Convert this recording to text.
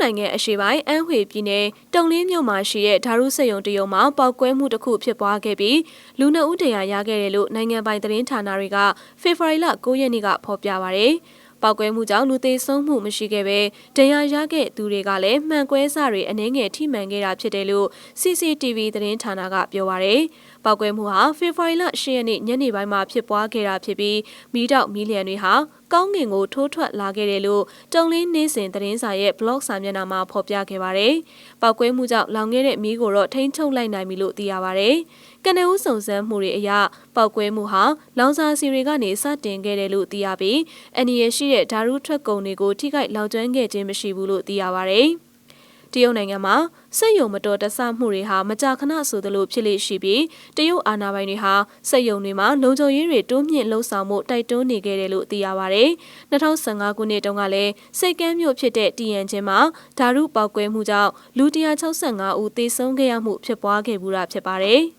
နိုင်ငံအရှေ့ပိုင်းအမ်းဝေပြည်နယ်တုံလင်းမြို့မှာရှိတဲ့ဓာရုစက်ရုံတရုံမှာပောက်ကွဲမှုတစ်ခုဖြစ်ပွားခဲ့ပြီးလူနှစ်ဦးတရားရခဲ့တယ်လို့နိုင်ငံပိုင်သတင်းဌာနတွေကဖေဖော်ဝါရီလ9ရက်နေ့ကဖော်ပြပါရယ်ပောက်ကွဲမှုကြောင့်လူသေးဆုံးမှုမရှိခဲ့ပဲတရားရခဲ့သူတွေကလည်းမှန်ကွဲစတွေအနှဲငယ်ထိမှန်ခဲ့တာဖြစ်တယ်လို့ CCTV သတင်းဌာနကပြောပါရယ်ပောက်ကွဲမှုဟာဖေဖော်ဝါရီလ10ရက်နေ့ညနေပိုင်းမှာဖြစ်ပွားခဲ့တာဖြစ်ပြီးမီးတောက်မီးလျံတွေဟာ ကောင်းကင်ကိုထိုးထွက်လာခဲ့တယ်လို့တုံလင်းနေစဉ်သတင်းစာရဲ့ blog စာမျက်နှာမှာဖော်ပြခဲ့ပါတယ်။ပောက်ကွဲမှုကြောင့်လောင်ခဲ့တဲ့မီးကိုတော့ထိန်းချုပ်လိုက်နိုင်ပြီလို့သိရပါတယ်။ကနဦးစုံစမ်းမှုတွေအရပောက်ကွဲမှုဟာလောင်စာစီတွေကနေစတင်ခဲ့တယ်လို့သိရပြီးအနီရရှိတဲ့ဓာရုထွက်ကုန်တွေကိုထိခိုက်လောင်ကျွမ်းခဲ့ခြင်းမရှိဘူးလို့သိရပါတယ်။ တရုတ်နိုင်ငံမှာစက်ယုံမတော်တဆမှုတွေဟာမကြာခဏဆိုသလိုဖြစ်လေရှိပြီးတရုတ်အာဏာပိုင်တွေဟာစက်ယုံတွေမှာလုံခြုံရေးတွေတိုးမြင့်လှုံ့ဆော်မှုတိုက်တွန်းနေခဲ့တယ်လို့သိရပါဗျ။2015ခုနှစ်တုန်းကလည်းစိတ်ကမ်းမြို့ဖြစ်တဲ့တီယန်ချင်းမှာဓာရုပောက်ကွဲမှုကြောင့်လူ165ဦးသေဆုံးခဲ့ရမှုဖြစ်ပွားခဲ့ဘူးတာဖြစ်ပါတယ်။